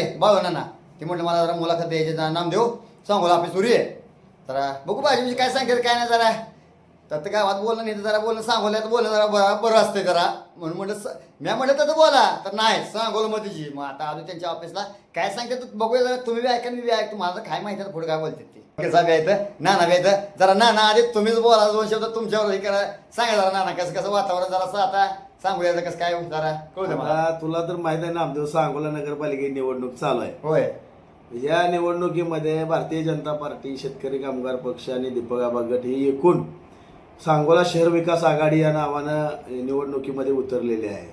अरे बाबा ना ते म्हटलं मला जरा मुलाखत द्यायची जरा नाम देऊ. सांगू आपली सुरी आहे. जरा बघू भाजी काय सांगेल काय नाही जरा. तर ते गावात बोललं नाही तर जरा बोलणं सांगोल्यात बोलणं जरा बरं बरं असते जरा. म्हणून म्हटलं स- मी म्हटलं तर बोला. तर नाही सांगोल तिची मग आता आलो त्यांच्या ऑफिसला काय सांगते तर बघूया जरा तुम्ही बी ऐका मी बी ऐकतो. मला काय माहिती आहे पुढे काय बोलते ते. कसा व्यायचं नाना व्यायचं जरा नाना आधी तुम्हीच बोला. दोन शब्द तुमच्यावर हे करा. सांगा जरा नाना कसं कसं वातावरण जरा आता. सांगूया कसं काय जरा. कळू दे मला. आता तुला तर माहीत आहे ना आमच्या सांगोला नगरपालिकेची निवडणूक चालू आहे. होय. या निवडणुकीमध्ये भारतीय जनता पार्टी शेतकरी कामगार पक्ष आणि दीपक आबा गट ही एकूण सांगोला शहर विकास आघाडी या नावानं निवडणुकीमध्ये उतरलेले आहे.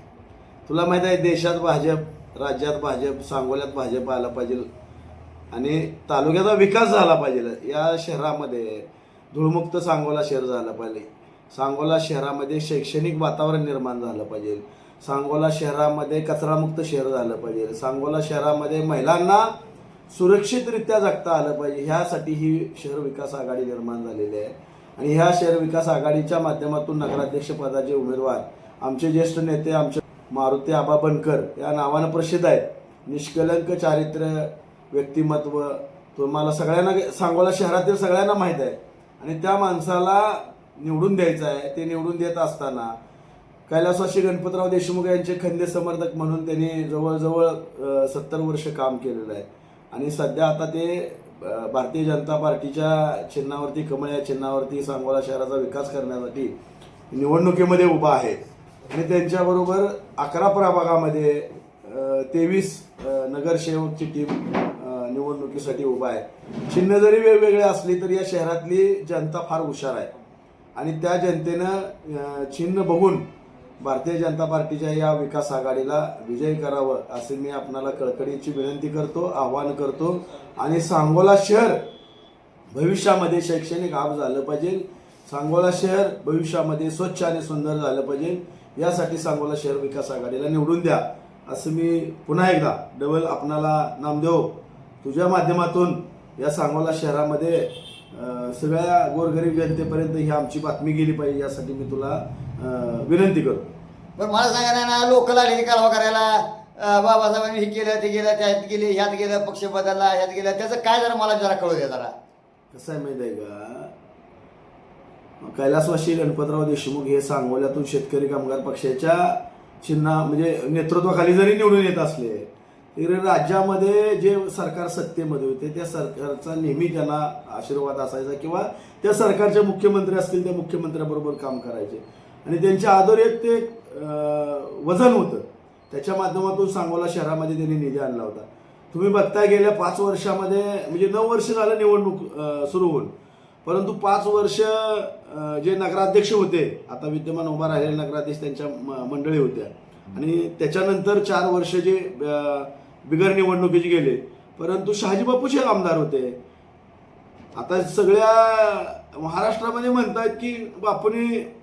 तुला माहीत आहे देशात भाजप राज्यात भाजप सांगोल्यात भाजप आला पाहिजे आणि तालुक्याचा विकास झाला पाहिजे. या शहरामध्ये धूळमुक्त सांगोला शहर झालं पाहिजे. सांगोला शहरामध्ये शैक्षणिक वातावरण निर्माण झालं पाहिजे. सांगोला शहरामध्ये कचरामुक्त शहर झालं पाहिजे. सांगोला शहरामध्ये महिलांना सुरक्षितरित्या जगता आलं पाहिजे. ह्यासाठी ही शहर विकास आघाडी निर्माण झालेली आहे. आणि ह्या शहर विकास आघाडीच्या माध्यमातून नगराध्यक्ष पदाचे उमेदवार आमचे ज्येष्ठ नेते आमचे मारुती आबा बनकर या नावानं प्रसिद्ध आहेत. निष्कलंक चारित्र्य व्यक्तिमत्व तुम्हाला सगळ्यांना सांगोला शहरातील सगळ्यांना माहीत आहे. आणि त्या माणसाला निवडून द्यायचं आहे. ते निवडून देत असताना कैलासवासी गणपतराव देशमुख यांचे खंदे समर्थक म्हणून त्यांनी जवळजवळ सत्तर वर्ष काम केलेलं आहे. आणि सध्या आता ते भारतीय जनता पार्टीच्या चिन्हावरती कमळ या चिन्हावरती सांगोला शहराचा विकास करण्यासाठी निवडणुकीमध्ये उभा आहे. आणि त्यांच्याबरोबर अकरा प्रभागामध्ये तेवीस नगरसेवकची टीम निवडणुकीसाठी उभा आहे. चिन्ह जरी वेगवेगळे असली तरी या शहरातली जनता फार हुशार आहे. आणि त्या जनतेनं चिन्ह बघून भारतीय जनता पार्टीच्या या विकास आघाडीला विजय करावं असे मी आपणाला कळकळीची विनंती करतो आवाहन करतो. आणि सांगोला शहर भविष्यामध्ये शैक्षणिक हब झालं पाहिजे. सांगोला शहर भविष्यामध्ये स्वच्छ आणि सुंदर झालं पाहिजे. यासाठी सांगोला शहर विकास आघाडीला निवडून द्या. असं मी पुन्हा एकदा डबल आपणाला नामदेव तुझ्या माध्यमातून या सांगोला शहरामध्ये सगळ्या गोरगरीब जनतेपर्यंत ही आमची बातमी गेली पाहिजे यासाठी मी तुला विनंती करतो. बरं मला सांगा ना ना लोक लागले कालवा करायला बाबासाहेबांनी हे केलं ते गेलं त्यात गेले ह्यात गेलं पक्ष बदलला ह्यात गेलं त्याचं काय जरा मला जरा कळू द्या जरा. कसं आहे माहिती आहे का? कैलासवासी गणपतराव देशमुख हे सांगोल्यातून शेतकरी कामगार पक्षाच्या चिन्हा म्हणजे नेतृत्वाखाली जरी निवडून येत असले तरी राज्यामध्ये जे सरकार सत्तेमध्ये होते त्या सरकारचा नेहमी त्यांना आशीर्वाद असायचा किंवा त्या सरकारचे मुख्यमंत्री असतील त्या मुख्यमंत्र्याबरोबर काम करायचे. आणि त्यांच्या आदर एक ते वजन होतं. त्याच्या माध्यमातून सांगोला शहरामध्ये त्यांनी निधी आणला होता. तुम्ही बघताय गेल्या पाच वर्षामध्ये म्हणजे नऊ वर्ष झालं निवडणूक सुरू होऊन. परंतु पाच वर्ष जे नगराध्यक्ष होते आता विद्यमान उभा राहिलेले नगराध्यक्ष त्यांच्या म- मंडळी होत्या. आणि त्याच्यानंतर चार वर्ष जे बिगर निवडणुकीचे गेले. परंतु शहाजी बापूचे आमदार होते. आता सगळ्या महाराष्ट्रामध्ये म्हणतात की बापूने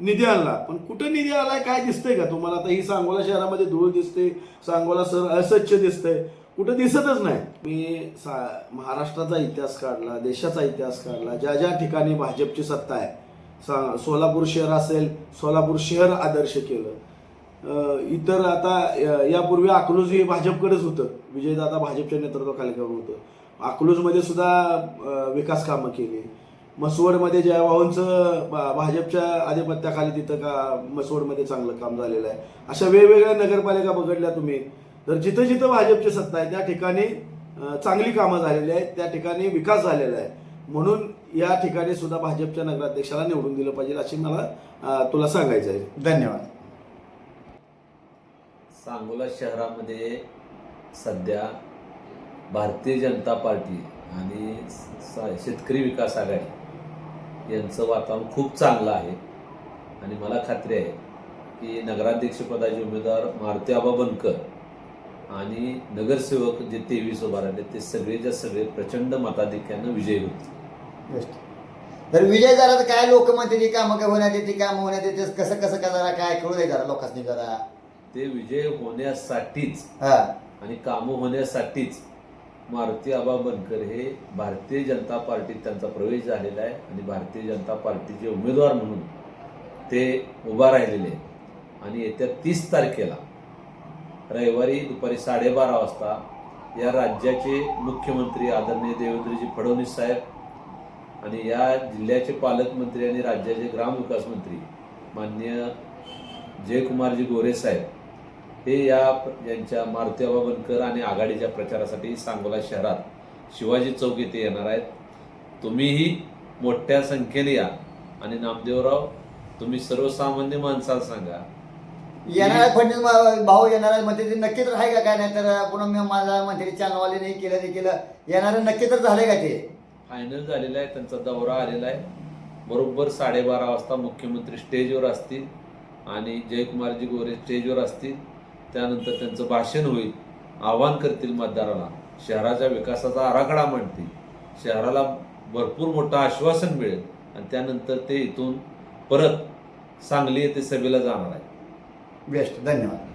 निधी आणला. पण कुठं निधी आलाय काय दिसतंय का तुम्हाला? आता ही सांगोला शहरामध्ये धूळ दिसते सांगोला सर अस्वच्छ दिसतंय. कुठं दिसतच नाही. मी सा महाराष्ट्राचा इतिहास काढला देशाचा इतिहास काढला. ज्या ज्या ठिकाणी भाजपची सत्ता आहे सा सोलापूर शहर असेल सोलापूर शहर आदर्श केलं. इतर आता यापूर्वी अकलूज हे भाजपकडेच होतं. विजयदादा भाजपच्या नेतृत्वाखाली काम होतं. अकलूजमध्ये सुद्धा विकास कामं केली. मसवडमध्ये जयवाहूंचं भा- भाजपच्या आधिपत्याखाली तिथं का मसवडमध्ये चांगलं काम झालेलं आहे? अशा वेगवेगळ्या नगरपालिका बघडल्या तुम्ही. तर जिथं जिथं भाजपची सत्ता आहे त्या ठिकाणी चांगली कामं झालेली आहेत त्या ठिकाणी विकास झालेला आहे. म्हणून या ठिकाणी सुद्धा भाजपच्या नगराध्यक्षाला निवडून दिलं पाहिजे अशी मला तुला सांगायचं आहे. धन्यवाद. सांगोला शहरामध्ये सध्या भारतीय जनता पार्टी आणि सा- शेतकरी विकास आघाडी यांचं वातावरण खूप चांगलं आहे. आणि मला खात्री आहे की नगराध्यक्षपदाचे उमेदवार मारुती आबा बनकर आणि नगरसेवक जे तेवीस उभा राहिले ते सगळेच्या सगळे प्रचंड मताधिक्यानं विजयी होते. तर विजय झाला तर काय लोक म्हणते ती कामं काय होण्यात येते कामं होण्यात येते कसं कसं का जरा काय कळू दे जरा लोकांनी जरा. ते विजय होण्यासाठीच हा. आणि कामं होण्यासाठीच मारुती आबा बनकर हे भारतीय जनता पार्टीत त्यांचा प्रवेश झालेला आहे आणि भारतीय जनता पार्टीचे उमेदवार म्हणून ते उभा राहिलेले आहेत. आणि येत्या तीस तारखेला रविवारी दुपारी साडेबारा वाजता या राज्याचे मुख्यमंत्री आदरणीय देवेंद्रजी फडणवीस साहेब आणि या जिल्ह्याचे पालकमंत्री आणि राज्याचे ग्रामविकास मंत्री माननीय जयकुमारजी गोरे साहेब हे या यांच्या मारुतीबाबा बनकर आणि आघाडीच्या प्रचारासाठी सांगोला शहरात शिवाजी चौक येथे येणार आहेत. तुम्हीही मोठ्या संख्येने या. आणि नामदेवराव तुम्ही सर्वसामान्य माणसाला सांगा. येणार आहे फडणवीस भाऊ येणार आहे म्हणते ते नक्की तर आहे का काय? नाही तर पुन्हा मी माझा म्हणते चॅनलवाले नाही केलं ते केलं. येणार नक्की तर झालंय का ते? फायनल झालेला आहे त्यांचा दौरा आलेला आहे. बरोबर साडेबारा वाजता मुख्यमंत्री स्टेजवर असतील आणि जयकुमारजी गोरे स्टेजवर असतील. त्यानंतर त्यांचं भाषण होईल. आवाहन करतील मतदाराला शहराच्या विकासाचा आराखडा मांडतील. शहराला भरपूर मोठं आश्वासन मिळेल. आणि त्यानंतर ते इथून परत सांगली येथे सभेला जाणार आहे बेस्ट धन्यवाद.